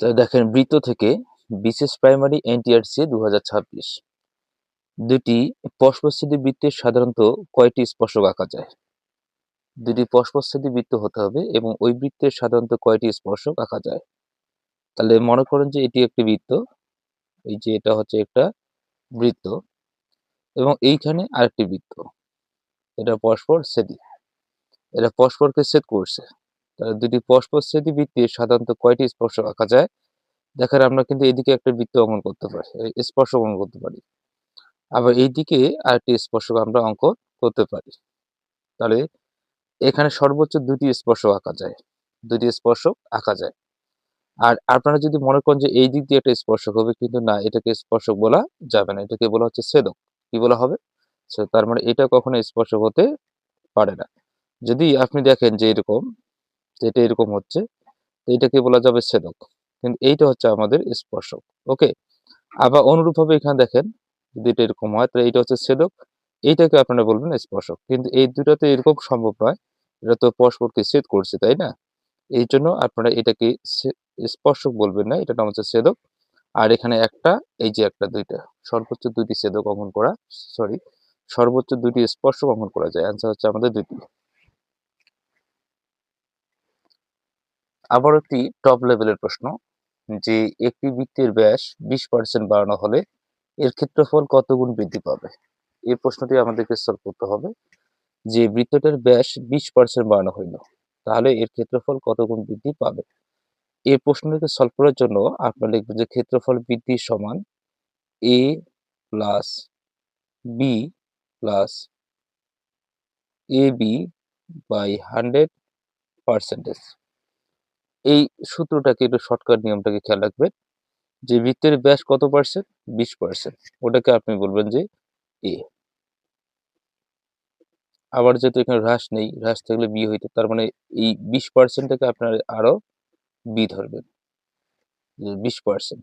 দেখেন, বৃত্ত থেকে বিশেষ প্রাইমারি এনটিআরসি দু হাজার ছাব্বিশ। দুটি পশ্পচ্ছেদী বৃত্তের সাধারণত কয়টি স্পর্শক আঁকা যায়? দুটি পশ্পচ্ছেদী বৃত্ত হতে হবে এবং ওই বৃত্তের সাধারণত কয়টি স্পর্শক আঁকা যায়? তাহলে মনে করেন যে এটি একটি বৃত্ত, এই যে এটা হচ্ছে একটা বৃত্ত, এবং এইখানে আরেকটি বৃত্ত। এটা পরস্পর ছেদি, এটা পরস্পরকে ছেদ করছে। তাহলে দুটি ছেদি বৃত্তের সাধারণত কয়টি স্পর্শ আঁকা যায়? দেখেন আমরা কিন্তু এদিকে একটা বৃত্ত অঙ্কন করতে পারি স্পর্শ অঙ্কন করতে পারি। আবার এইদিকে আরেকটি স্পর্শক আমরা অঙ্কন করতে পারি। তাহলে এখানে সর্বোচ্চ দুটি স্পর্শ আঁকা যায়, দুটি স্পর্শক আঁকা যায়। আর আপনারা যদি মনে করেন যে এই দিক দিয়ে একটা স্পর্শক হবে, কিন্তু না, এটাকে স্পর্শক বলা যাবে না, এটাকে বলা হচ্ছে ছেদক। কি বলা হবে? তার মানে এটা কখনো স্পর্শক হতে পারে না। যদি আপনি দেখেন যে এরকম এটা এরকম হচ্ছে। তো এটাকে বলা যাবে ছেদক কিন্তু এইটা হচ্ছে আমাদের স্পর্শক। ওকে? আবার অনুরূপভাবে এখানে দেখেন, যদি এটা এরকম হয়, তাহলে এইটা হচ্ছে ছেদক এইটাকে আপনারা বলবেন স্পর্শক। কিন্তু এই দুটাতে এরকম সম্ভব নয়। এটা তো পরস্পরকে ছেদ করছে, তাই না? এই জন্য আপনারা এটাকে স্পর্শক বলবেন না। এটা নাম হচ্ছে ছেদক আর এখানে একটা, এই যে একটা, দুইটা, সর্বোচ্চ দুইটি ছেদক অঙ্কন করা, সরি, সর্বোচ্চ দুইটি স্পর্শক অঙ্কন করা যায়। অ্যান্সার হচ্ছে আমাদের দুইটি। আবার একটি টপ লেভেলের প্রশ্ন, যে একটি বৃত্তের ব্যাস বিশ পার্সেন্ট বাড়ানো হলে এর ক্ষেত্রফল কত গুণ বৃদ্ধি পাবে? এই প্রশ্নটি আমাদেরকে সলভ করতে হবে, যে বৃত্তটার ব্যাস বিশ পার্সেন্ট বাড়ানো হইল, তাহলে এর ক্ষেত্রফল কত গুণ বৃদ্ধি পাবে? এই প্রশ্নটিকে সলভ করার জন্য আপনারা লিখবেন যে ক্ষেত্রফল বৃদ্ধি সমান A plus B plus A B by hundred percentage এই সূত্রটাকে, একটু শর্টকাট নিয়মটাকে খেয়াল রাখবেন যে বৃত্তের ব্যাস কত পার্সেন্ট বিশ পার্সেন্ট ওটাকে আপনি বলবেন যে এ আবার যেহেতু এখানে হ্রাস নেই, হ্রাস থাকলে বি হইতো, তার মানে এই বিশ পার্সেন্টটাকে আপনার আরও বি ধরবেন। বিশ পার্সেন্ট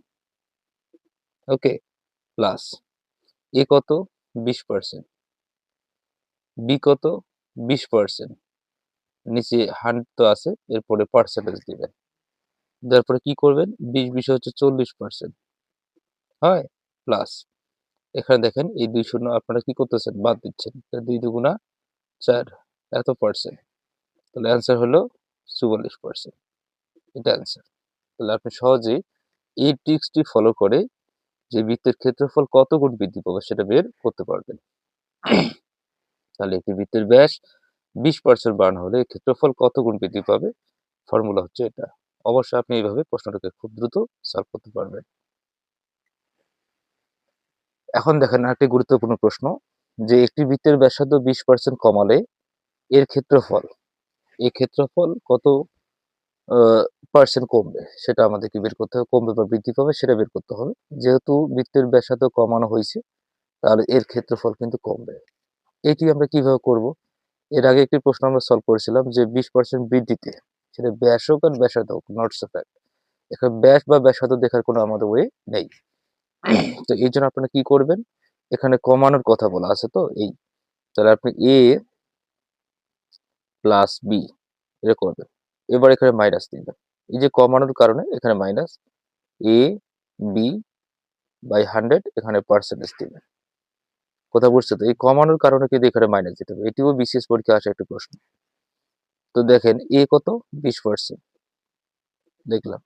ওকে প্লাস এ কত? বিশ পার্সেন্ট বি কত? বিশ পার্সেন্ট নিচে হান্ড্রেড তো আছে, এরপরে পার্সেন্টেজ দিবেন। তারপরে কি করবেন? বিশ বিশ হচ্ছে চল্লিশ পার্সেন্ট হয়? প্লাস এখানে দেখেন, এই দুই শূন্য আপনারা কি করতেছেন? বাদ দিচ্ছেন। দুই দুগুণা চার, এত পার্সেন্ট তাহলে অ্যান্সার হলো চুয়াল্লিশ পার্সেন্ট এটা অ্যান্সার তাহলে আপনি সহজেই এই ট্রিক্সটি ফলো করে যে বৃত্তের ক্ষেত্রফল কত গুণ বৃদ্ধি পাবে সেটা বের করতে পারবেন। তাহলে একটি বৃত্তের ব্যাস বিশ পার্সেন্ট বাড়ানো হলে ক্ষেত্রফল কত গুণ বৃদ্ধি পাবে? ফর্মুলা হচ্ছে এটা। অবশ্যই আপনি এইভাবে প্রশ্নটাকে খুব দ্রুত সলভ করতে পারবেন। এখন দেখেন একটি গুরুত্বপূর্ণ প্রশ্ন, যে একটি বৃত্তের ব্যাসার্ধ বিশ পার্সেন্ট কমালে এর ক্ষেত্রফল এই ক্ষেত্রফল কত পার্সেন্ট কমবে? সেটা আমাদেরকে বের করতে হবে। কমবে বা বৃদ্ধি পাবে সেটা বের করতে হবে। যেহেতু বৃত্তের ব্যাসার্ধ কমানো হয়েছে, তাহলে এর ক্ষেত্রফল কিন্তু কমবে। এটি আমরা কীভাবে করব? এর আগে একটি প্রশ্ন আমরা সলভ করেছিলাম যে বিশ পার্সেন্ট বৃদ্ধিতে সেটা ব্যাস হোক আর ব্যাসাদ হোক নটস এ এখানে ব্যাস বা ব্যাসার্ধ দেখার কোনো আমাদের ওয়ে নেই। তো এই জন্য আপনারা কি করবেন? এখানে কমানোর কথা বলা আছে তো, এই। তাহলে আপনি এ প্লাস বি এটা করবেন। এবার এখানে মাইনাস দিবেন। এই যে কমানোর কারণে এখানে minus A B by hundred এখানে পার্সেন্টেজ দিবেন। কথা বুঝছে তো? এই কমানোর কারণে কিন্তু এখানে মাইনাস দিতে হবে। এটিও বিশেষ পরীক্ষা আসা একটা প্রশ্ন। তো দেখেন এ কত? বিশ পার্সেন্ট দেখলাম।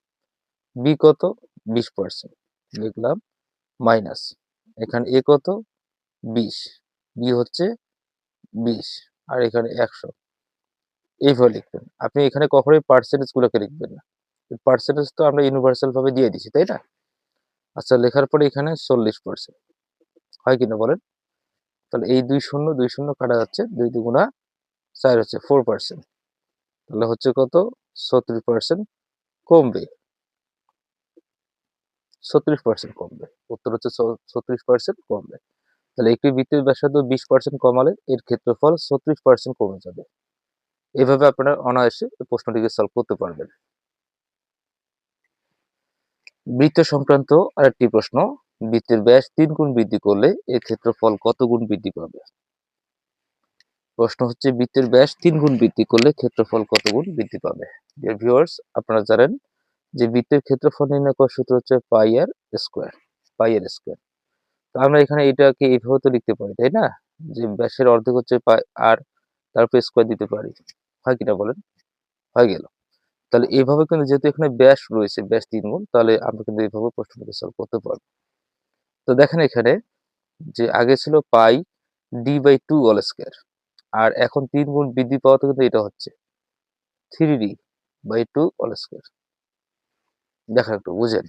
বি কত? বিশ পার্সেন্ট দেখলাম মাইনাস এখানে এ কত? বিশ। বি হচ্ছে বিশ। আর এখানে একশো। এইভাবে লিখবেন। আপনি এখানে কখনোই পার্সেন্টেজ গুলোকে লিখবেন না। পার্সেন্টেজ তো আমরা ইউনিভার্সাল ভাবে দিয়ে দিচ্ছি তাই না? আচ্ছা লেখার পরে এখানে চল্লিশ পার্সেন্ট হয় কিনা বলেন? তাহলে এই দুই শূন্য দুই শূন্য কাটা যাচ্ছে, দুই দুগুণা চার হচ্ছে ফোর পার্সেন্ট তাহলে হচ্ছে কত? ছত্রিশ পার্সেন্ট কমবে। ছত্রিশ পার্সেন্ট কমবে। উত্তর হচ্ছে ছত্রিশ পার্সেন্ট কমবে। তাহলে একটি বৃত্তের ব্যাসার্ধ বিশ পার্সেন্ট কমালে এর ক্ষেত্রফল ছত্রিশ পার্সেন্ট কমে যাবে। এভাবে আপনারা অনায়াসে প্রশ্নটিকে সলভ করতে পারবেন। বৃত্ত সংক্রান্ত আরেকটি প্রশ্ন। বৃত্তের ব্যাস তিন গুণ বৃদ্ধি করলে এর ক্ষেত্রফল কত গুণ বৃদ্ধি পাবে? প্রশ্ন হচ্ছে, বৃত্তের ব্যাস তিন গুণ বৃদ্ধি করলে ক্ষেত্রফল কত গুণ বৃদ্ধি পাবে? আপনারা জানেন যে বৃত্তের ক্ষেত্রফল নির্ণয় করার সূত্র হচ্ছে পাই আর স্কোয়ার, পাই আর স্কোয়ার। তো আমরা এখানে এটাকে এইভাবে তো লিখতে পারি, তাই না? যে ব্যাসের অর্ধেক হচ্ছে পাই আর তারপর স্কোয়ার দিতে পারি। হয় কিনা বলেন? হয়ে গেল। তাহলে এইভাবে কিন্তু যেহেতু এখানে ব্যাস রয়েছে, ব্যাস তিন গুণ, তাহলে আমরা কিন্তু এইভাবে প্রশ্নটাকে সলভ করতে পারব। তো দেখেন এখানে যে আগে ছিল pi D by two whole square আর এখন তিন গুণ বৃদ্ধি পাওয়াতে কিন্তু এটা হচ্ছে three D by two whole square দেখেন একটু বুঝেন।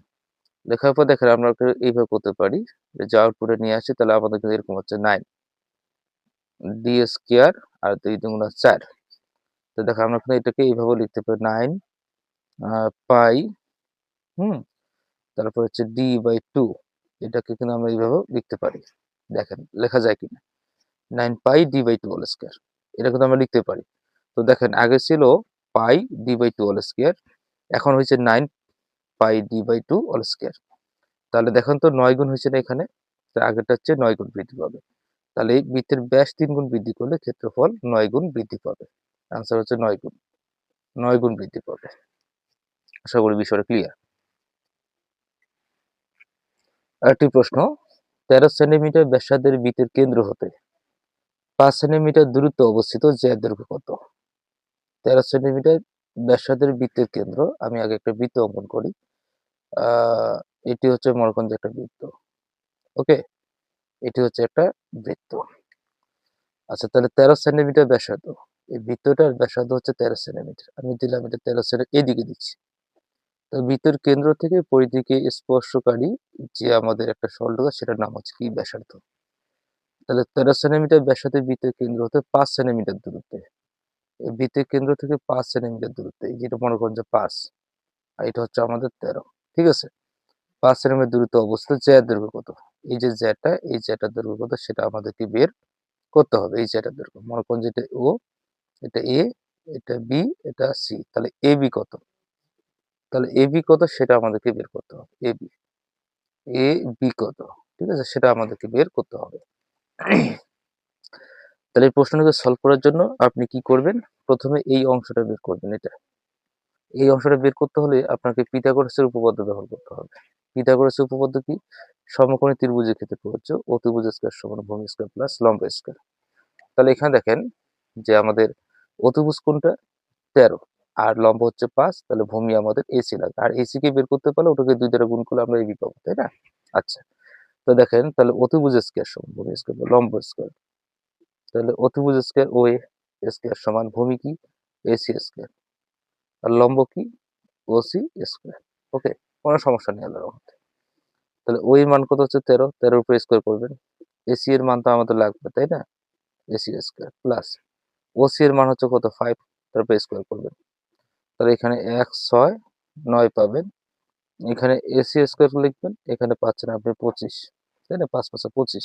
লেখার পর দেখেন আমরা এইভাবে করতে পারি যে আউটপুটে নিয়ে আসি তাহলে আমাদের কিন্তু এরকম হচ্ছে নাইন ডি স্কোয়ার আর দুই দুগুণ চার। তো দেখো আমরা এখানে এটাকে এইভাবে লিখতে পারি নাইন পাই, হুম, তারপর হচ্ছে ডি বাই টু এটাকে কিন্তু আমরা এইভাবে লিখতে পারি। দেখেন, লেখা যায় কিনা? Nine pi D by two whole square এটা কিন্তু আমরা লিখতে পারি। তো দেখেন, আগে ছিল pi D by two whole square এখন হয়েছে nine pi D by two whole square তাহলে দেখেন তো নয় গুণ হয়েছে না এখানে? আগেরটা হচ্ছে নয় গুণ বৃদ্ধি পাবে। তাহলে এই বৃত্তের ব্যাস তিন গুণ বৃদ্ধি করলে ক্ষেত্রফল নয় গুণ বৃদ্ধি পাবে। আনসার হচ্ছে নয় গুণ। নয় গুণ বৃদ্ধি পাবে। আশা করি বিষয়টা ক্লিয়ার আরেকটি প্রশ্ন, তেরো সেন্টিমিটার ব্যাসার্ধের বৃত্তের কেন্দ্র হতে পাঁচ সেন্টিমিটার দূরত্ব অবস্থিত জ্যার দৈর্ঘ্য কত? তেরো সেন্টিমিটার ব্যাসার্ধের বৃত্তের কেন্দ্র, আমি আগে একটা বৃত্ত অঙ্কন করি। এটি হচ্ছে মরকঞ্জ একটা বৃত্ত। ওকে? এটি হচ্ছে একটা বৃত্ত। আচ্ছা তাহলে তেরো সেন্টিমিটার ব্যাসার্ধ, এই বৃত্তটার ব্যাসার্ধ হচ্ছে তেরো সেন্টিমিটার। আমি দিলাম এটা তেরো সেন্টিমিটার, এদিকে দিচ্ছি। বৃত্তের কেন্দ্র থেকে পরিধিকে স্পর্শকারী যে আমাদের একটা সরলরেখা, সেটার নাম হচ্ছে কি? ব্যাসার্ধ। তাহলে তেরো সেন্টিমিটার ব্যাসার্ধের বৃত্তের কেন্দ্র হতে পাঁচ সেন্টিমিটার দূরত্বে। বৃত্তের কেন্দ্র থেকে পাঁচ সেন্টিমিটার দূরত্বে যেটা মনে করেন যে পাঁচ, আর এটা হচ্ছে আমাদের তেরো, ঠিক আছে? পাঁচ সেন্টিমিটার দূরত্ব অবস্থিত জ্যার দৈর্ঘ্য কত? এই যে জ্যাটা এই জ্যাটার দৈর্ঘ্য কত? সেটা আমাদেরকে বের করতে হবে, এই জ্যাটার দৈর্ঘ্য। মনে করেন যেটা ও, এটা এ, এটা বি, এটা সি, তাহলে এ বি কত? তাহলে এ বি কত? সেটা আমাদেরকে বের করতে হবে। এ বি এ বি কত? ঠিক আছে? সেটা আমাদেরকে বের করতে হবে। তাহলে এই প্রশ্নটাকে সলভ করার জন্য আপনি কি করবেন? প্রথমে এই অংশটা বের করবেন, এটা। এই অংশটা বের করতে হলে আপনাকে পিথাগোরাসের উপপাদ্য ব্যবহার করতে হবে। পিথাগোরাসের উপপাদ্য কি? সমকোণী ত্রিভুজের ক্ষেত্রে প্রযোজ্য। অতিভুজ স্কয়ার সমান ভূমি স্কয়ার প্লাস লম্ব স্কয়ার তাহলে এখানে দেখেন যে আমাদের অতিভুজ কোনটা? তেরো। আর লম্ব হচ্ছে পাঁচ, তাহলে ভূমি আমাদের এসি লাগে। আর এসি কে বের করতে পারলে ওটাকে দুই দ্বারা গুণ করলে আমরা এবি পাবো, তাই না? আচ্ছা। তো দেখেন, তাহলে অতিভুজ স্কয়ার সমান, ভূমি স্কয়ার লম্ব স্কোয়ার। তাহলে অতিভুজ স্কয়ার ও এ স্কয়ার সমান ভূমি কি? AC square. আর লম্ব কি? OC square. ওকে, কোনো সমস্যা নেই আল্লাহর তাহলে ওই মান কত হচ্ছে? তেরো। তেরোর উপরে স্কোয়ার করবেন। এসি এর মান তো আমাদের লাগবে, তাই না? এসি স্কোয়ার প্লাস ওসি এর মান হচ্ছে কত? ফাইভ তারপরে স্কোয়ার করবেন। তাহলে এখানে এক, ছয়, নয় পাবেন। এখানে এসি স্কোয়ার লিখবেন, এখানে পাচ্ছেন আপনি পঁচিশ। তাই না? পাঁচ পাঁচা পঁচিশ।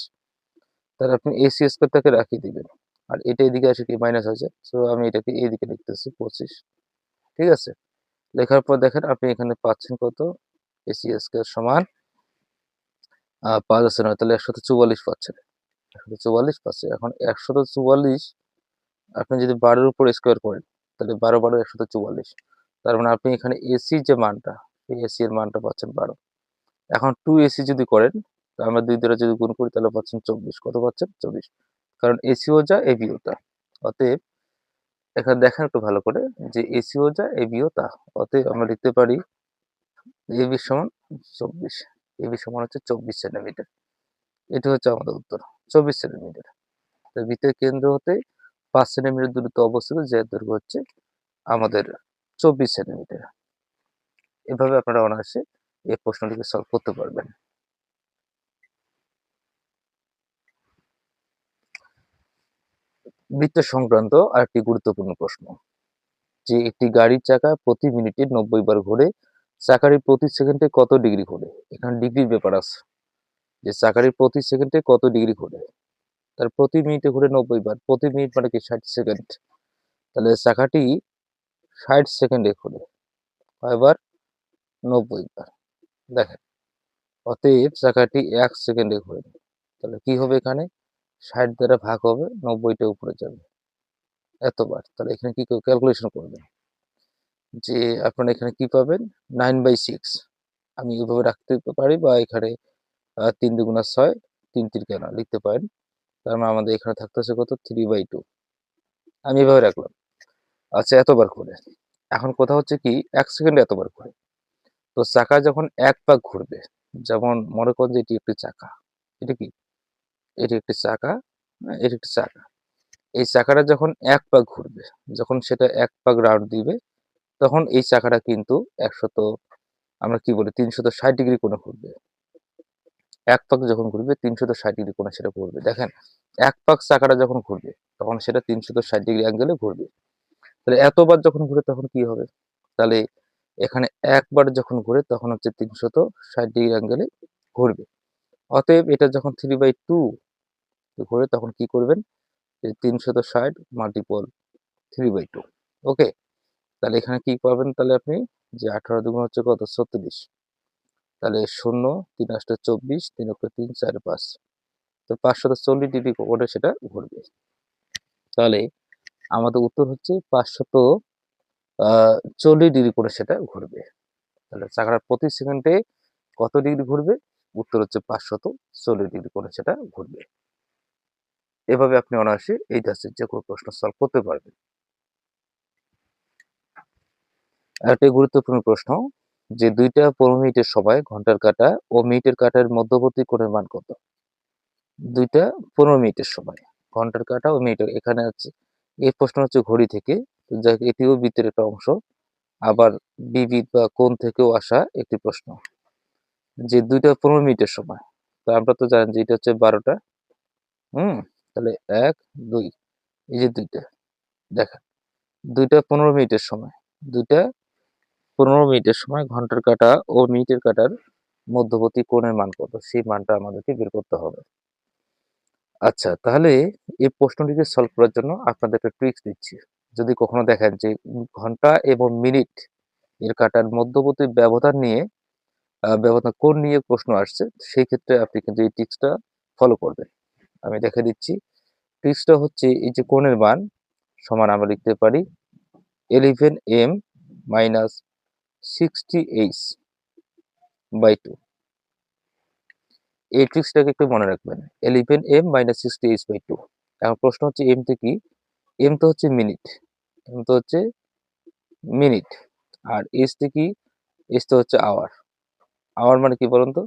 তাহলে আপনি এসি স্কোয়ারটাকে রাখিয়ে দিবেন। আর এটা এদিকে আসে কি? মাইনাস আছে। সো আমি এটাকে এইদিকে লিখতেছি, পঁচিশ। ঠিক আছে? লেখার পর দেখেন আপনি এখানে পাচ্ছেন কত? এসি স্কোয়ার সমান পাঁচ আছে নয়। তাহলে একশত চুয়াল্লিশ পাচ্ছেন। একশত চুয়াল্লিশ পাচ্ছে। এখন একশত চুয়াল্লিশ আপনি যদি বারোর উপর স্কোয়ার করেন তাহলে বারো বারো একশত চুয়াল্লিশ। তার মানে আপনি এখানে এসি যে মানটা, এই এসি এর মানটা পাচ্ছেন বারো। এখন টু এসি যদি করেন আমরা দুই দ্বারা যদি গুণ করি, তাহলে পাচ্ছেন চব্বিশ। কত পাচ্ছেন? চব্বিশ। কারণ এসিও যা এবিও তা। অতএব, এখানে দেখেন একটু ভালো করে যে এসিও যা এবিও তা। অতএব আমরা লিখতে পারি এবি সমান চব্বিশ। এবি সমান হচ্ছে চব্বিশ সেন্টিমিটার। এটা হচ্ছে আমাদের উত্তর, চব্বিশ সেন্টিমিটার। তো বৃত্তের কেন্দ্র হতে পাঁচ সেন্টিমিটার দূরত্ব অবস্থিত, যে দৈর্ঘ্য হচ্ছে আমাদের চব্বিশ সেন্টিমিটার এভাবে আপনারা অনায়াসে এই প্রশ্নটিকে সলভ করতে পারবেন। বৃত্ত সংক্রান্ত আরেকটি গুরুত্বপূর্ণ প্রশ্ন, যে একটি গাড়ির চাকা প্রতি মিনিটে নব্বই বার ঘোরে চাকারি প্রতি সেকেন্ডে কত ডিগ্রি ঘোরে? এখানে ডিগ্রির ব্যাপার আছে, যে চাকারি প্রতি সেকেন্ডে কত ডিগ্রি ঘোরে? তার প্রতি মিনিটে ঘুরে নব্বই বার, প্রতি মিনিট মানে কি ষাট সেকেন্ড। তাহলে চাকাটি ষাট সেকেন্ডে ঘুরে, কয়বার? নব্বই বার। দেখেন, অতএব চাকাটি এক সেকেন্ডে ঘুরে তাহলে কি হবে এখানে? ষাট দ্বারা ভাগ হবে, নব্বইটা উপরে যাবে। এতবার। তাহলে এখানে কি ক্যালকুলেশন করবেন যে আপনারা এখানে কি পাবেন? নাইন বাই সিক্স আমি এভাবে রাখতে পারি বা এখানে তিন দুগুণা ছয় তিন তিন কেন লিখতে পারেন। মানে আমাদের এখানে থাকতেছে কত? থ্রি বাই টু আমি এভাবে রাখলাম। আচ্ছা এতবার করে। এখন কথা হচ্ছে কি, এক সেকেন্ডে এতবার করে। তো চাকা যখন এক পাক ঘুরবে, যেমন মনে করেন যে এটি একটি চাকা, এটা কি? এটি একটি চাকা এটি একটি চাকা। এই চাকাটা যখন এক পাক ঘুরবে, যখন সেটা এক পাক রাউন্ড দিবে, তখন এই চাকাটা কিন্তু একশত, আমরা কি বলি, তিনশত ষাট ডিগ্রি কোণে ঘুরবে। এক পাক যখন ঘুরবে তিনশত ষাট ডিগ্রি কোণে সেটা ঘুরবে। দেখেন, এক পাক চাকাটা যখন ঘুরবে, তখন সেটা তিনশত ষাট ডিগ্রি অ্যাঙ্গেলে ঘুরবে। তাহলে এতবার যখন ঘুরে, তখন কি হবে? তাহলে এখানে একবার যখন ঘুরে, তখন হচ্ছে তিনশত ষাট ডিগ্রি অ্যাঙ্গেলে ঘুরবে। অতএব এটা যখন থ্রি বাই টু ঘুরে, তখন কি করবেন? যে তিনশত ষাট multiple three by two okay তাহলে এখানে কি পাবেন তাহলে আপনি? যে আঠারো দুগুণ হচ্ছে কত? ছত্রিশ। তাহলে শূন্য, তিন আটটা চব্বিশ, তিন অক্ষ তিন, চার পাঁচ। তো পাঁচশত চল্লিশ ডিগ্রি করে সেটা ঘুরবে। তাহলে আমাদের উত্তর হচ্ছে পাঁচশত চল্লিশ ডিগ্রি করে সেটা ঘুরবে। তাহলে চাকাটা প্রতি সেকেন্ডে কত ডিগ্রি ঘুরবে? উত্তর হচ্ছে পাঁচশত চল্লিশ ডিগ্রি করে সেটা ঘুরবে। এভাবে আপনি অনায়াসে এই জাস্টের যে কোনো প্রশ্ন সলভ করতে পারবেন। একটা গুরুত্বপূর্ণ প্রশ্ন যে দুইটা পনেরো মিনিটের সময় ঘণ্টার কাটা ও মিনিটের কাটার মধ্যবর্তী কোণের মান কত? দুইটা পনেরো মিনিটের সময়, ঘণ্টার কাটা ও মিনিটের, এখানে আছে এই প্রশ্ন হচ্ছে ঘড়ি থেকে, যাই এটিও বৃত্তের একটা অংশ, আবার বিবিধ বা কোণ থেকেও আসা একটি প্রশ্ন। যে দুইটা পনেরো মিনিটের সময়, তো আমরা তো জানি যে এটা হচ্ছে বারোটা, হুম, তাহলে এক, দুই, এই যে দুইটা, দেখেন, দুইটা পনেরো মিনিটের সময়, দুইটা পনেরো মিনিটের সময় ঘণ্টার কাটা ও মিনিটের কাটার মধ্যবর্তী কোণের মান কত? সেই মানটা আমাদেরকে বের করতে হবে। আচ্ছা তাহলে এই প্রশ্নটিকে সলভ করার জন্য আপনাদের একটা ট্রিক্স দিচ্ছি। যদি কখনো দেখেন যে ঘণ্টা এবং মিনিট এর কাটার মধ্যবর্তী ব্যবধান নিয়ে ব্যবধান কোণ নিয়ে প্রশ্ন আসছে, সেই ক্ষেত্রে আপনি কিন্তু এই ট্রিক্সটা ফলো করবেন। আমি দেখে দিচ্ছি। ট্রিক্সটা হচ্ছে এই যে কোণের মান সমান আমরা লিখতে পারি eleven M minus sixty H by two এই ট্রিক্সটাকে একটু মনে রাখবেন। Eleven M minus sixty H by two এখন প্রশ্ন হচ্ছে এম তে কি? এম তো হচ্ছে মিনিট এম তো হচ্ছে মিনিট আর এইচ তে কি? এইচ তো হচ্ছে আওয়ার আওয়ার মানে কি বলুন তো?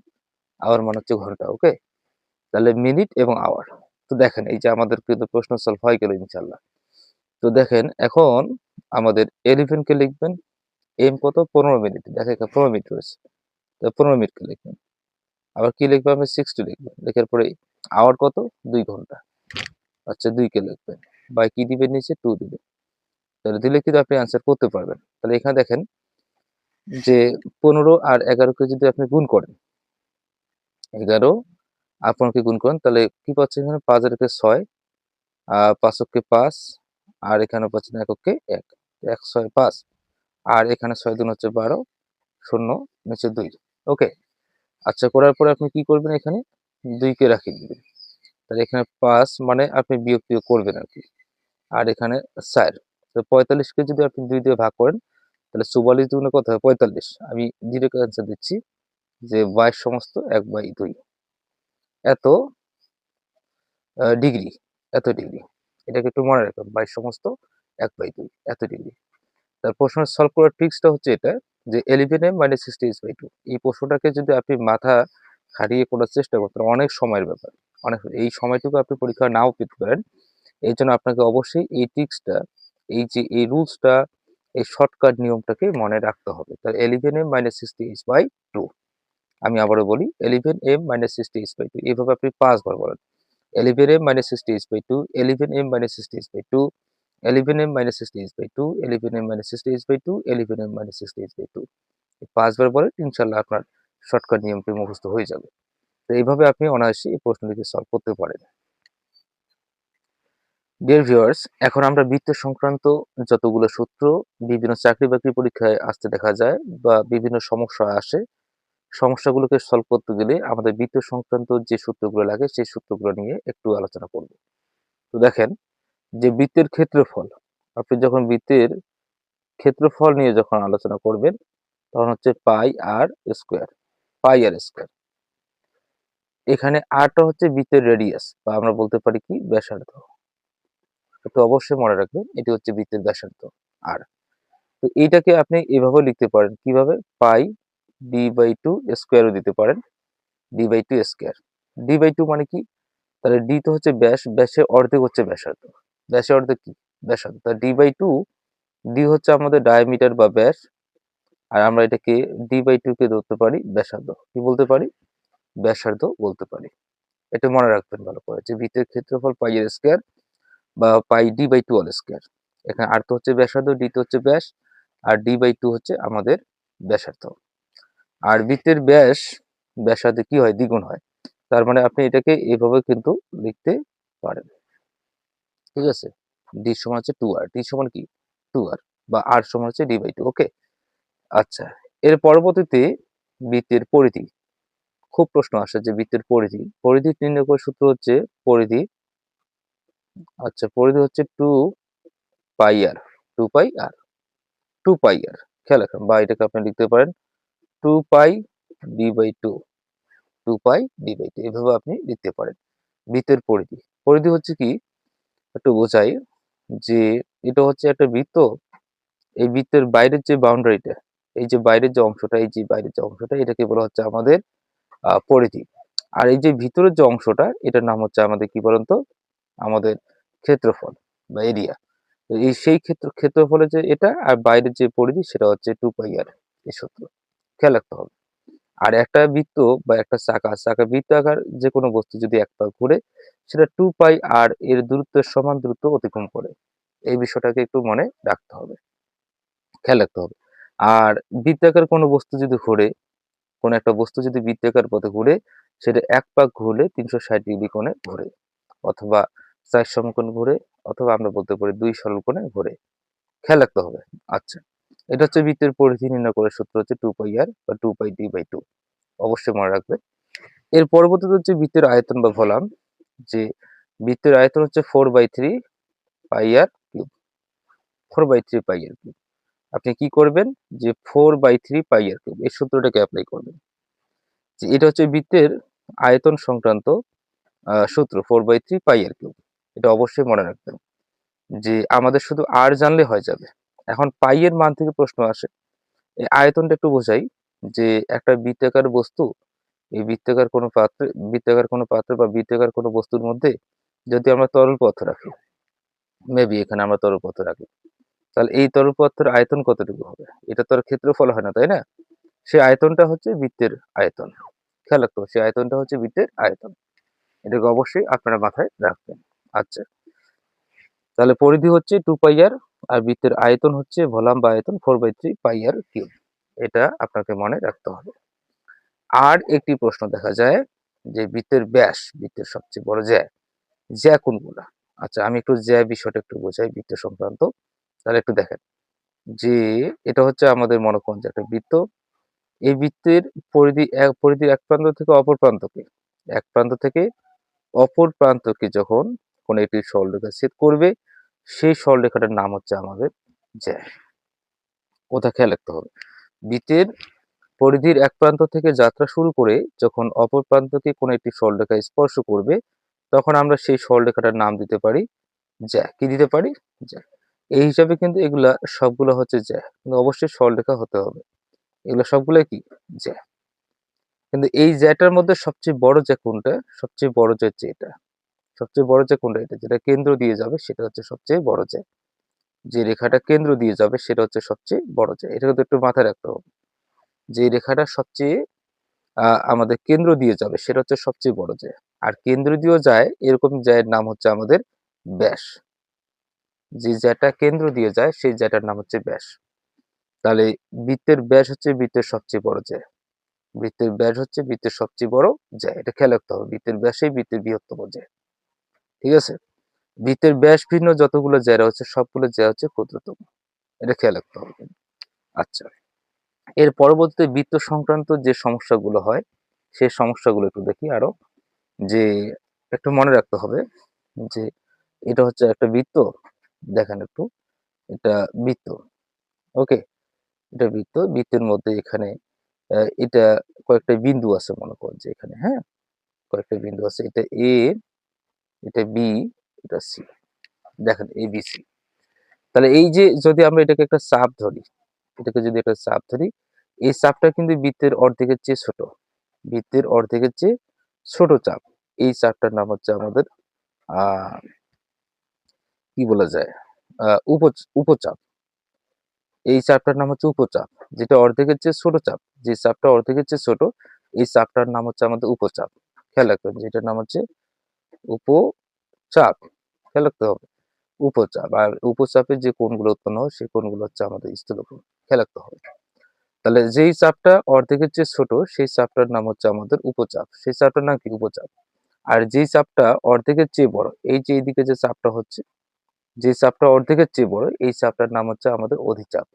আওয়ার মানে হচ্ছে ঘণ্টা ওকে তাহলে মিনিট এবং আওয়ার তো দেখেন, এই যে আমাদের কিন্তু প্রশ্ন সলভ হয়ে গেল ইনশাল্লাহ তো দেখেন, এখন আমাদের এলিভেন কে লিখবেন। এম কত? পনেরো মিনিট দেখেন এখানে পনেরো মিনিট রয়েছে। তো পনেরো মিনিটকে লিখবেন। আবার কি লিখবেন আমি? সিক্সটি লিখবেন লেখার পরে আওয়ার কত? দুই ঘণ্টা। আচ্ছা দুই কে লিখবেন। বাই কি দিবেন নিচে? টু দিবেন তাহলে দিলে কিন্তু আপনি আনসার করতে পারবেন। তাহলে এখানে দেখেন যে পনেরো আর এগারোকে যদি আপনি গুণ করেন, এগারো আপনাকে গুণ করেন, তাহলে কি পাচ্ছেন এখানে? পাঁচ আর একে ছয় আর পাঁচ অক্ষে পাঁচ, আর এখানে পাচ্ছেন এককে এক। এক, ছয়, পাঁচ। আর এখানে ছয় দিন হচ্ছে বারো, শূন্য, নিচে দুই। ওকে আচ্ছা করার পরে আপনি কি করবেন এখানে? দুইকে রাখিয়ে দিবেন। তাহলে এখানে পাঁচ মানে আপনি বিয়োগ বিয়োগ করবেন আর কি। আর এখানে চার। তো পঁয়তাল্লিশকে যদি আপনি দুই দিয়ে ভাগ করেন, তাহলে চুয়াল্লিশ দুগুণে কত হয় পঁয়তাল্লিশ। আমি ডিরেক্ট অ্যান্সার দিচ্ছি যে বাইশ সমস্ত এক বাই দুই। এত ডিগ্রি এত ডিগ্রি এটাকে একটু মনে রাখবেন বাইশ সমস্ত এক বাই দুই, এত ডিগ্রি তার প্রশ্ন সলভ করার ট্রিক্সটা হচ্ছে এটা, যে eleven M minus sixty is by two এই প্রশ্নটাকে যদি আপনি মাথা খাটিয়ে করার চেষ্টা করতেন অনেক সময়ের ব্যাপার। অনেক এই সময়টুকু আপনি পরীক্ষা নাও পেতে পারেন। এই জন্য আপনাকে অবশ্যই এই ট্রিক্সটা এই যে, এই রুলসটা এই শর্টকাট নিয়মটাকে মনে রাখতে হবে। তাহলে eleven M minus sixty is by two আমি আবারও বলি eleven M minus sixty is by two এইভাবে আপনি পাঁচবার বলেন। Eleven M minus sixty is by two eleven M minus sixty is by two eleven minus sixty is by two eleven minus sixty is by two eleven minus sixty is by two পাঁচবার বলেন ইনশাল্লাহ আপনার shortcut নিয়মটি মুখস্থ হয়ে যাবে। তো এইভাবে আপনি অনায়াসে এই প্রশ্নটিকে সলভ করতে পারেন। ডিয়ার ভিউয়ার্স এখন আমরা বৃত্ত সংক্রান্ত যতগুলো সূত্র বিভিন্ন চাকরি বাকরি পরীক্ষায় আসতে দেখা যায় বা বিভিন্ন সমস্যা আসে, সমস্যাগুলোকে সলভ করতে গেলে আমাদের বৃত্ত সংক্রান্ত যে সূত্রগুলো লাগে সেই সূত্রগুলো নিয়ে একটু আলোচনা করব। তো দেখেন যে বৃত্তের ক্ষেত্রফল, আপনি যখন বৃত্তের ক্ষেত্রফল নিয়ে যখন আলোচনা করবেন, তখন হচ্ছে পাই আর স্কোয়ার, পাই আর স্কোয়ার। এখানে আরটা হচ্ছে বৃত্তের রেডিয়াস বা আমরা বলতে পারি কি? ব্যাসার্ধ। একটু অবশ্যই মনে রাখবেন, এটি হচ্ছে বৃত্তের ব্যাসার্ধ আর তো এইটাকে আপনি এভাবে লিখতে পারেন, কীভাবে? পাই ডি বাই টু স্কোয়ারও দিতে পারেন D by two square. D by two মানে কি? তাহলে ডি তো হচ্ছে ব্যাস, ব্যাসের অর্ধেক হচ্ছে ব্যাসার্ধ। ব্যাসের অর্ধেক কি ব্যাসার্ধ ডি বাই টু ডি হচ্ছে আমাদের ডায়ামিটার বা ব্যাস, আর আমরা এটাকে ডি বাই টু কে ধরতে পারি ব্যাসার্ধ। কি বলতে পারি? ব্যাসার্ধ বলতে পারি। এটা মনে রাখবেন ভালো করে যে বৃত্তের ক্ষেত্রফল পাই এর স্কোয়ার বা pi D by two whole square এখানে আর তো হচ্ছে ব্যাসার্ধ ডি তো হচ্ছে ব্যাস, আর ডি বাই টু হচ্ছে আমাদের ব্যাসার্ধ। আর বৃত্তের ব্যাস, ব্যাসার্ধে কি হয়? দ্বিগুণ হয়। তার মানে আপনি এটাকে এভাবে কিন্তু লিখতে পারেন। ঠিক আছে? ডি সমান হচ্ছে টু আর ডি সমান কি? টু আর বা আর সমান হচ্ছে ডি বাই টু ওকে আচ্ছা এর পরবর্তীতে বৃত্তের পরিধি। খুব প্রশ্ন আসে যে বৃত্তের পরিধি পরিধি নির্ণয় করার সূত্র হচ্ছে পরিধি আচ্ছা পরিধি হচ্ছে two pi R two pi R two pi R খেয়াল রাখেন, বা এটাকে আপনি লিখতে পারেন two pi D by two two pi D by two এভাবে আপনি লিখতে পারেন। বৃত্তের পরিধি পরিধি হচ্ছে কি? একটু বোঝাই যে এটা হচ্ছে একটা বৃত্ত। এই বৃত্তের বাইরের যে বাউন্ডারিটা এই যে বাইরের যে অংশটা, এই যে বাইরের যে অংশটা, এটাকে বলা হচ্ছে আমাদের পরিধি। আর এই যে ভিতরের যে অংশটা, এটার নাম হচ্ছে আমাদের কি বলতো? আমাদের ক্ষেত্রফল বা এরিয়া এই সেই ক্ষেত্র ক্ষেত্রফলে যে এটা আর বাইরের যে পরিধি, সেটা হচ্ছে টু পাই আর এই সূত্র। খেয়াল রাখতে হবে। আর একটা বৃত্ত বা একটা চাকা চাকা বৃত্ত আকার যে কোনো বস্তু যদি এক পা ঘুরে, সেটা টু পাই আর এর দূরত্বের সমান দূরত্ব অতিক্রম করে। এই বিষয়টাকে একটু মনে রাখতে হবে, খেয়াল রাখতে হবে। আর বৃত্তাকার কোনো বস্তু যদি ঘুরে, কোনো একটা বস্তু যদি বৃত্তাকার পথে ঘুরে, সেটা এক পাক ঘুরলে তিনশো ষাট ডিগ্রি কোণে ঘুরে, অথবা চার সমকোণ ঘুরে, অথবা আমরা বলতে পারি দুই সরল কোণে ঘুরে। খেয়াল রাখতে হবে। আচ্ছা। এটা হচ্ছে বৃত্তের পরিধি নির্ণয় করার সূত্র হচ্ছে টু পাই আর বা two pi D by two অবশ্যই মনে রাখবে। এর পরবর্তীতে হচ্ছে বৃত্তের আয়তন বা ভলাম, যে বৃত্তের আয়তন হচ্ছে four by three pi R cube four by three pi R cube আপনি কি করবেন? যে four by three pi R cube এই সূত্রটাকে অ্যাপ্লাই করবেন। যে এটা হচ্ছে বৃত্তের আয়তন সংক্রান্ত সূত্র four by three pi R cube এটা অবশ্যই মনে রাখবেন। যে আমাদের শুধু আর জানলে হয়ে যাবে। এখন পাইয়ের মান থেকে প্রশ্ন আসে। এই আয়তনটা একটু বোঝাই যে একটা বৃত্তাকার বস্তু, এই বৃত্তাকার কোনো পাত্রে, বৃত্তাকার কোনো পাত্র বা বৃত্তাকার কোনো বস্তুর মধ্যে যদি আমরা তরল পথ রাখি মেবি এখানে আমরা তরল পথ রাখি, তাহলে এই তরল পথের আয়তন কতটুকু হবে? এটা তো আর ক্ষেত্রফল হয় না, তাই না? সেই আয়তনটা হচ্ছে বৃত্তের আয়তন। খেয়াল রাখতে হবে সেই আয়তনটা হচ্ছে বৃত্তের আয়তন। এটাকে অবশ্যই আপনারা মাথায় রাখবেন। আচ্ছা তাহলে পরিধি হচ্ছে টু পাই আর আর বৃত্তের আয়তন হচ্ছে ভলাম বা আয়তন four by three pi R cube এটা আপনাকে মনে রাখতে হবে। আর একটি প্রশ্ন দেখা যায় যে বৃত্তের ব্যাস বৃত্তের সবচেয়ে বড় জ্যা। জ্যা কোনগুলা? আচ্ছা আমি একটু জ্যা বিষয়টা একটু বোঝাই বৃত্ত সংক্রান্ত। তাহলে একটু দেখেন। যে এটা হচ্ছে আমাদের মনে করেন যে একটা বৃত্ত। এই বৃত্তের পরিধি এক পরিধির এক প্রান্ত থেকে অপর প্রান্তকে। এক প্রান্ত থেকে অপর প্রান্তকে যখন কোন একটি সরলরেখা ছেদ করবে সেই সরলরেখাটার নাম হচ্ছে আমাদের জ্যা। ওটা খেয়াল রাখতে হবে। বৃত্তের পরিধির এক প্রান্ত থেকে যাত্রা শুরু করে যখন অপর প্রান্তকে কোনো একটি সরলরেখা স্পর্শ করবে, তখন আমরা সেই সরলরেখাটার নাম দিতে পারি জ্যা। কি দিতে পারি? জ্যা। এই হিসাবে কিন্তু এগুলা সবগুলো হচ্ছে জ্যা। কিন্তু অবশ্যই সরলরেখা হতে হবে। এগুলো সবগুলো কি? জ্যা। কিন্তু এই জ্যাটার মধ্যে সবচেয়ে বড় জ্যা কোনটা? সবচেয়ে বড় জ্যা হচ্ছে এটা সবচেয়ে বড় যে কোনটা এটা, যেটা কেন্দ্র দিয়ে যাবে, সেটা হচ্ছে সবচেয়ে বড় জ্যা যে রেখাটা কেন্দ্র দিয়ে যাবে, সেটা হচ্ছে সবচেয়ে বড় জ্যা এটা কিন্তু একটু মাথায় রাখতে হবে। যে রেখাটা সবচেয়ে আমাদের কেন্দ্র দিয়ে যাবে, সেটা হচ্ছে সবচেয়ে বড় জ্যা আর কেন্দ্র দিয়েও যায়, এরকম জ্যায়ের নাম হচ্ছে আমাদের ব্যাস। যে জ্যাটা কেন্দ্র দিয়ে যায়, সেই জ্যাটার নাম হচ্ছে ব্যাস। তাহলে বৃত্তের ব্যাস হচ্ছে বৃত্তের সবচেয়ে বড় জ্যা বৃত্তের ব্যাস হচ্ছে বৃত্তের সবচেয়ে বড় জ্যা, এটা খেয়াল রাখতে হবে। বৃত্তের ব্যাসই বৃত্তের বৃহত্তম জ্যা। ঠিক আছে? বৃত্তের ব্যাস ভিন্ন যতগুলো জ্যারা হচ্ছে সবগুলো জ্যা হচ্ছে ক্ষুদ্রতম। এটা খেয়াল রাখতে হবে। আচ্ছা। এর পরবর্তীতে বৃত্ত সংক্রান্ত যে সমস্যাগুলো হয় সেই সমস্যাগুলো একটু দেখি আরও। যে একটু মনে রাখতে হবে যে এটা হচ্ছে একটা বৃত্ত। দেখেন একটু। এটা বৃত্ত। ওকে? এটা বৃত্ত। বৃত্তের মধ্যে এখানে এটা কয়েকটা বিন্দু আছে মনে করুন যে এখানে হ্যাঁ? কয়েকটা বিন্দু আছে। এটা এ এটা বি এটা সি দেখেন এ বি সি তাহলে এই যে যদি আমরা এটাকে একটা চাপ ধরি, এটাকে যদি একটা চাপ ধরি, এই চাপটা কিন্তু বৃত্তের অর্ধেকের চেয়ে ছোট। বৃত্তের অর্ধেকের চেয়ে ছোট চাপ। এই চাপটার নাম হচ্ছে আমাদের কি বলা যায় উপ, উপচাপ। এই চাপটার নাম হচ্ছে উপচাপ, যেটা অর্ধেকের চেয়ে ছোট চাপ। যে চাপটা অর্ধেকের চেয়ে ছোট, এই চাপটার নাম হচ্ছে আমাদের উপচাপ। খেয়াল রাখবেন, যেটার নাম হচ্ছে উপচাপ, খেয়াল রাখতে হবে। উপচাপ, আর উপচাপের যে কোণগুলো উৎপন্ন হয়, সেই কোণগুলো হচ্ছে আমাদের স্থূলকোণ, খেয়াল রাখতে হবে। তাহলে যেই চাপটা অর্ধেকের চেয়ে ছোট, সেই চাপটার নাম হচ্ছে আমাদের উপচাপ। সেই চাপটার নাম কি? উপচাপ। আর যেই চাপটা অর্ধেকের চেয়ে বড়, এই যে এইদিকে যে চাপটা হচ্ছে, যে চাপটা অর্ধেকের চেয়ে বড়, এই চাপটার নাম হচ্ছে আমাদের অধিচাপ।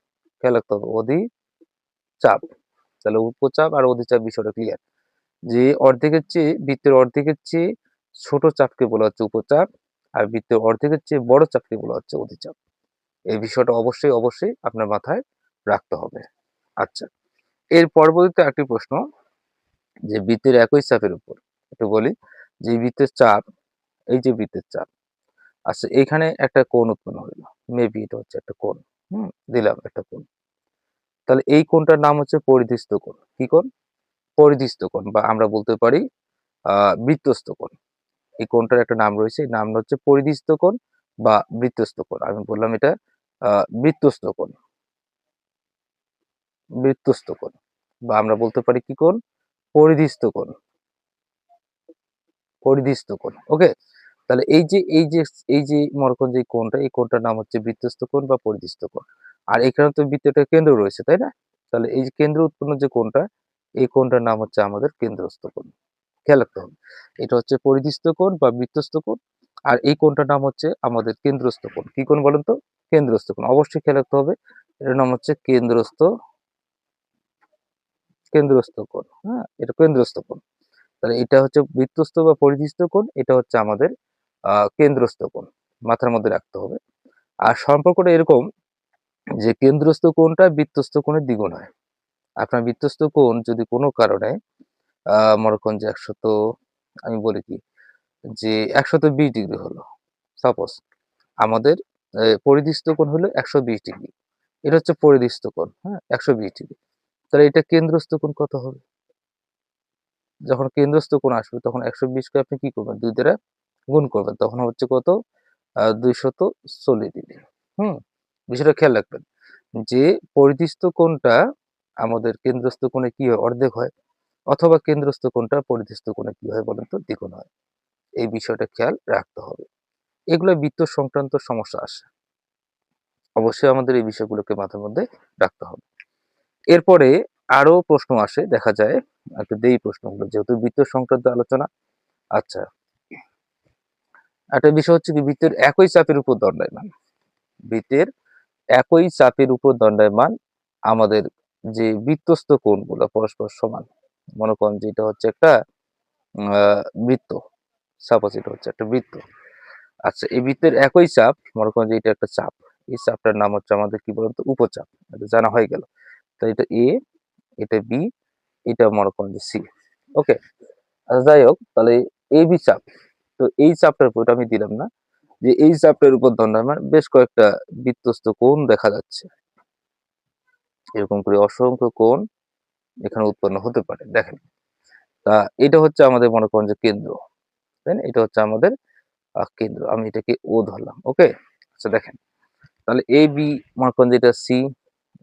খেয়াল রাখতে হবে, অধিচাপ। তাহলে উপচাপ আর অধিচাপ বিষয়টা ক্লিয়ার যে অর্ধেকের চেয়ে, বৃত্তের অর্ধেকের চেয়ে ছোট চাপকে বলা হচ্ছে উপচাপ আর বৃত্তের অর্ধেকের চেয়ে বড় চাপকে বলা হচ্ছে অধিচাপ। এই বিষয়টা অবশ্যই অবশ্যই আপনার মাথায় রাখতে হবে। আচ্ছা এর পরবর্তীতে একটি প্রশ্ন, যে বৃত্তের একই চাপের উপর একটু বলি, যে বৃত্তের চাপ, এই যে বৃত্তের চাপ আচ্ছা এখানে একটা কোণ উৎপন্ন হইল। মেবি এটা হচ্ছে একটা কোণ। হুম, দিলাম একটা কোণ। তাহলে এই কোণটার নাম হচ্ছে পরিধিস্থ কোণ। কি কোণ? পরিধিস্থ কোণ বা আমরা বলতে পারি, আহ, বৃত্তস্থ কোণ। এই কোণটার একটা নাম রয়েছে। নাম হচ্ছে পরিধিস্থ কোণ বা বৃত্তস্থ কোণ। আমি বললাম এটা আহ বৃত্তস্থ কোণ। বৃত্তস্থ কোণ। বা আমরা বলতে পারি কি কোণ? পরিধিস্থ কোণ। পরিধিস্থ কোণ। ওকে? তাহলে এই যে এই যে এই যে মরকন যে কোণটা, এই কোণটার নাম হচ্ছে বৃত্তস্থ কোণ বা পরিধিস্থ কোণ। আর এখানে তো বৃত্তটা কেন্দ্র রয়েছে, তাই না? তাহলে এই যে কেন্দ্র উৎপন্ন যে কোণটা, এই কোণটার নাম হচ্ছে আমাদের কেন্দ্রস্থ কোণ। খেয়াল রাখতে হবে। এটা হচ্ছে পরিধিস্থ কোণ বা বৃত্তস্থ কোণ। আর এই কোণটার নাম হচ্ছে আমাদের কেন্দ্রস্থ কোণ। কি কোণ বলেন তো? কেন্দ্রস্থ কোণ। অবশ্যই খেয়াল রাখতে হবে। এটার নাম হচ্ছে কেন্দ্রস্থ কেন্দ্রস্থ কোণ। হ্যাঁ এটা কেন্দ্রস্থ কোণ। তাহলে এটা হচ্ছে বৃত্তস্থ বা পরিধিস্থ কোণ। এটা হচ্ছে আমাদের কেন্দ্রস্থ কোণ। মাথার মধ্যে রাখতে হবে। আর সম্পর্কটা এরকম যে কেন্দ্রস্থ কোণটা বৃত্তস্থ কোণের দ্বিগুণ হয়। আপনার বৃত্তস্থ কোণ যদি কোনো কারণে করেন যে একশত, আমি বলি কি? যে একশত বিশ ডিগ্রি হলো। সাপোজ আমাদের পরিধিস্থ কোণ হলো একশো বিশ ডিগ্রি। এটা হচ্ছে পরিধিস্থ কোণ হ্যাঁ? একশো বিশ ডিগ্রি। তাহলে এটা কেন্দ্রস্থ কোণ কত হবে? যখন কেন্দ্রস্থ কোণ আসবে, তখন একশো বিশকে আপনি কি করবেন? দুই দ্বারা গুণ করবেন। তখন হচ্ছে কত? দুইশত চল্লিশ ডিগ্রি। হুম? বিষয়টা খেয়াল রাখবেন। যে পরিধিস্থ কোণটা আমাদের কেন্দ্রস্থ কোণে কি হয়? অর্ধেক হয়। অথবা কেন্দ্রস্থ কোণটা পরিধিস্থ কোণে কি হয় বলেন তো? দ্বিগুণ হয়। এই বিষয়টা খেয়াল রাখতে হবে। এগুলো বৃত্ত সংক্রান্ত সমস্যা আসে। অবশ্যই আমাদের এই বিষয়গুলোকে মাথার মধ্যে রাখতে হবে। এরপরে আরও প্রশ্ন আসে, দেখা যায়, একটু দেই প্রশ্নগুলো, যেহেতু বৃত্ত সংক্রান্ত আলোচনা। আচ্ছা। একটা বিষয় হচ্ছে কি, বৃত্তের একই চাপের উপর দণ্ডায়মান। বৃত্তের একই চাপের উপর দণ্ডায়মান আমাদের যে বৃত্তস্থ কোণগুলো পরস্পর সমান। মনে করেন যে এটা হচ্ছে একটা বৃত্ত সাপোজ এটা হচ্ছে একটা বৃত্ত। আচ্ছা এই বৃত্তের একই চাপ, মনে করেন যে এটা একটা চাপ, এই চাপটার নাম হচ্ছে আমাদের কি বলতো উপচাপ, এটা জানা হয়ে গেল। তো এটা এ এটা বি এটা মনে করেন যে সি ওকে আচ্ছা যাই হোক, তাহলে এ বি চাপ, তো এই চাপটার উপর আমি দিলাম না, যে এই চাপটার উপর দণ্ডায়মান বেশ কয়েকটা বৃত্তস্থ কোণ দেখা যাচ্ছে। এরকম করে অসংখ্য কোণ এখানে উৎপন্ন হতে পারে। দেখেন, তা এটা হচ্ছে আমাদের মনে করেন যে কেন্দ্র, তাই না? এটা হচ্ছে আমাদের কেন্দ্র। আমি এটাকে ও ধরলাম ওকে আচ্ছা দেখেন, তাহলে এ বি মনে করেন যে এটা সি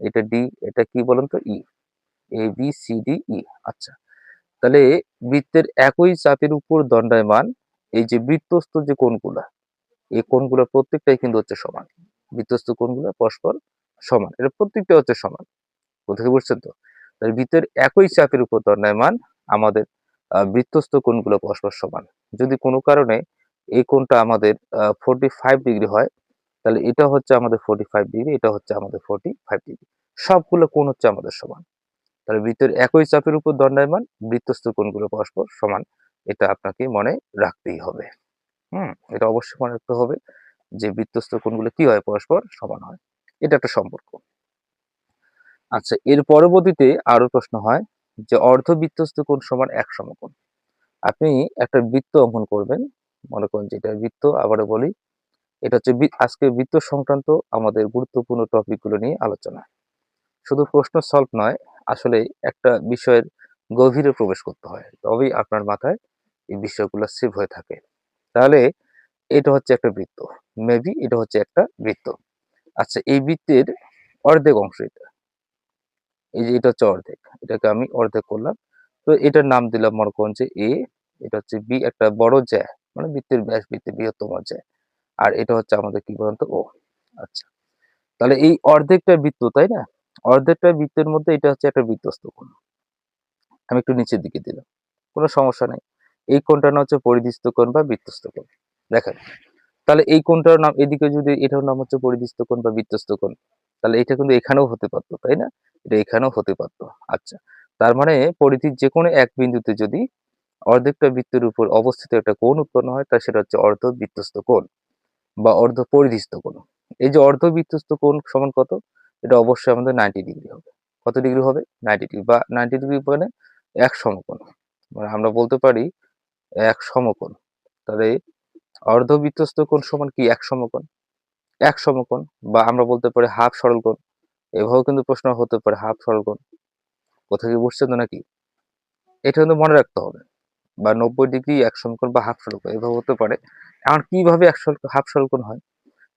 এটা ডি এটা কি বলেন তো? E A B C D E আচ্ছা তাহলে বৃত্তের একই চাপের উপর দণ্ডায়মান এই যে বৃত্তস্থ যে কোণগুলা, এই কোণগুলো প্রত্যেকটাই কিন্তু হচ্ছে সমান। বৃত্তস্থ কোণগুলো পরস্পর সমান এটা প্রত্যেকটা হচ্ছে সমান। কোথায় বুঝছেন তো? তাহলে বৃত্তের একই চাপের উপর দণ্ডায়মান আমাদের বৃত্তস্থ কোণগুলো পরস্পর সমান। যদি কোনো কারণে এই কোণটা আমাদের ফোরটি ফাইভ ডিগ্রি হয়, তাহলে এটা হচ্ছে আমাদের ফোরটি ফাইভ ডিগ্রি এটা হচ্ছে আমাদের ফোরটি ফাইভ ডিগ্রি সবগুলো কোণ হচ্ছে আমাদের সমান। তাহলে বৃত্তের একই চাপের উপর দণ্ডায়মান, বৃত্তস্থ কোণগুলো পরস্পর সমান, এটা আপনাকে মনে রাখতেই হবে। হুম, এটা অবশ্যই মনে রাখতে হবে যে বৃত্তস্থ কোণগুলো কি হয়? পরস্পর সমান হয়। এটা একটা সম্পর্ক। আচ্ছা এর পরবর্তীতে আরও প্রশ্ন হয় যে অর্ধবৃত্তস্থ কোণ সমান এক সমকোণ। আপনি একটা বৃত্ত অঙ্কন করবেন, মনে করেন যে এটা বৃত্ত, আবারও বলি, এটা হচ্ছে আজকে বৃত্ত সংক্রান্ত আমাদের গুরুত্বপূর্ণ টপিকগুলো নিয়ে আলোচনা। শুধু প্রশ্ন সলভ নয়, আসলে একটা বিষয়ের গভীরে প্রবেশ করতে হয়, তবেই আপনার মাথায় এই বিষয়গুলো সেভ হয়ে থাকে। তাহলে এটা হচ্ছে একটা বৃত্ত মেবি এটা হচ্ছে একটা বৃত্ত। আচ্ছা এই বৃত্তের অর্ধেক অংশ এটা। এই যে এটা হচ্ছে অর্ধেক, এটাকে আমি অর্ধেক করলাম। তো এটার নাম দিলাম মনে করুন যে এ এটা হচ্ছে বি একটা বড় জ্যা মানে বৃত্তের ব্যাস বৃত্তের বৃহত্তম জ্যা। আর এটা হচ্ছে আমাদের কি বলতো ও আচ্ছা। তাহলে এই অর্ধেকটা বৃত্ত, তাই না? অর্ধেকটা বৃত্তের মধ্যে এটা হচ্ছে একটা বৃত্তস্থ কোণ। আমি একটু নিচের দিকে দিলাম, কোনো সমস্যা নেই। এই কোণটার নাম হচ্ছে পরিদৃষ্ট কোণ বা বৃত্তস্থ কোণ। দেখেন, তাহলে এই কোণটার নাম, এদিকে যদি এটার নাম হচ্ছে পরিদৃষ্ট কোণ বা বৃত্তস্থ কোণ, তাহলে এটা কিন্তু এখানেও হতে পারতো, তাই না? এটা এখানেও হতে পারতো। আচ্ছা তার মানে পরিধির যে কোনো এক বিন্দুতে যদি অর্ধেকটা বৃত্তের উপর অবস্থিত একটা কোণ উৎপন্ন হয় তা সেটা হচ্ছে অর্ধ বৃত্তস্থ কোণ বা অর্ধ পরিধিস্থ কোণ। এই যে অর্ধ বৃত্তস্থ কোণ সমান কত? এটা অবশ্যই আমাদের নাইনটি ডিগ্রি হবে। কত ডিগ্রি হবে? নাইনটি ডিগ্রি বা নাইনটি ডিগ্রি মানে এক সমকোণ। মানে আমরা বলতে পারি এক সমকোণ। তাহলে অর্ধবৃত্তস্থ কোণ সমান কি? এক সমকোণ। এক সমকোণ বা আমরা বলতে পারি হাফ সরলকোণ। এভাবেও কিন্তু প্রশ্ন হতে পারে, হাফ সরলকোণ। কোথাও কি বুঝছেন তো নাকি? এটা কিন্তু মনে রাখতে হবে। বা নব্বই ডিগ্রি এক সমকোণ বা হাফ সরলকোণ, এভাবে হতে পারে। এখন কীভাবে এক হাফ সরলকোণ হয়?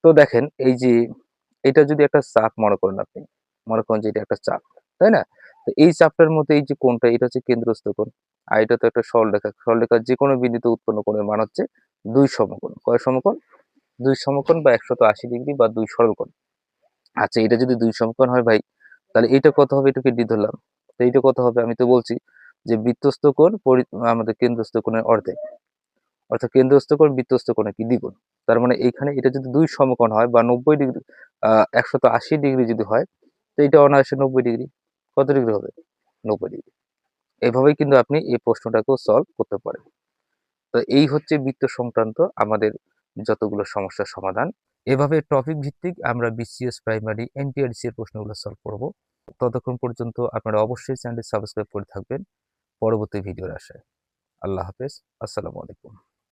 তো দেখেন, এই যে এটা যদি একটা চাপ মনে করেন আপনি, মনে করেন যে এটা একটা চাপ, তাই না? তো এই চাপটার মধ্যে এই যে কোনটা এটা হচ্ছে কেন্দ্রস্থ কোণ। আর এটা তো একটা সরলরেখা সরলরেখার যে কোনো বিন্দুতে উৎপন্ন কোণের মান হচ্ছে দুই সমকোণ। কয় সমকোণ? দুই সমকোণ বা একশত আশি ডিগ্রি বা দুই সরলকোণ। আচ্ছা এটা যদি দুই সমকোণ হয় ভাই, তাহলে এটা কত হবে? এটাকে ডি ধরলাম। তো এইটা কত হবে? আমি তো বলছি যে বৃত্তস্থ কোণ আমাদের কেন্দ্রস্থ কোণের অর্ধেক। অর্থাৎ কেন্দ্রস্থ কোণ বৃত্তস্থ কোণে কি দ্বিগুণ? তার মানে এইখানে এটা যদি দুই সমকোণ হয় বা নব্বই ডিগ্রি একশত আশি ডিগ্রি যদি হয়, তো এটা অনায়াসে নব্বই ডিগ্রি। কত ডিগ্রি হবে? নব্বই ডিগ্রি। এভাবেই কিন্তু আপনি এই প্রশ্নটাকেও সলভ করতে পারেন। তো এই হচ্ছে বৃত্ত সংক্রান্ত আমাদের যতগুলো সমস্যার সমাধান। এভাবে টপিক ভিত্তিক আমরা বিসিএস প্রাইমারি এনটিআরসি এর প্রশ্নগুলো সলভ করব। ততক্ষণ পর্যন্ত আপনারা অবশ্যই চ্যানেলটি সাবস্ক্রাইব করে থাকবেন। পরবর্তী ভিডিওর আশায়। আল্লাহ হাফেজ। আসসালামু আলাইকুম।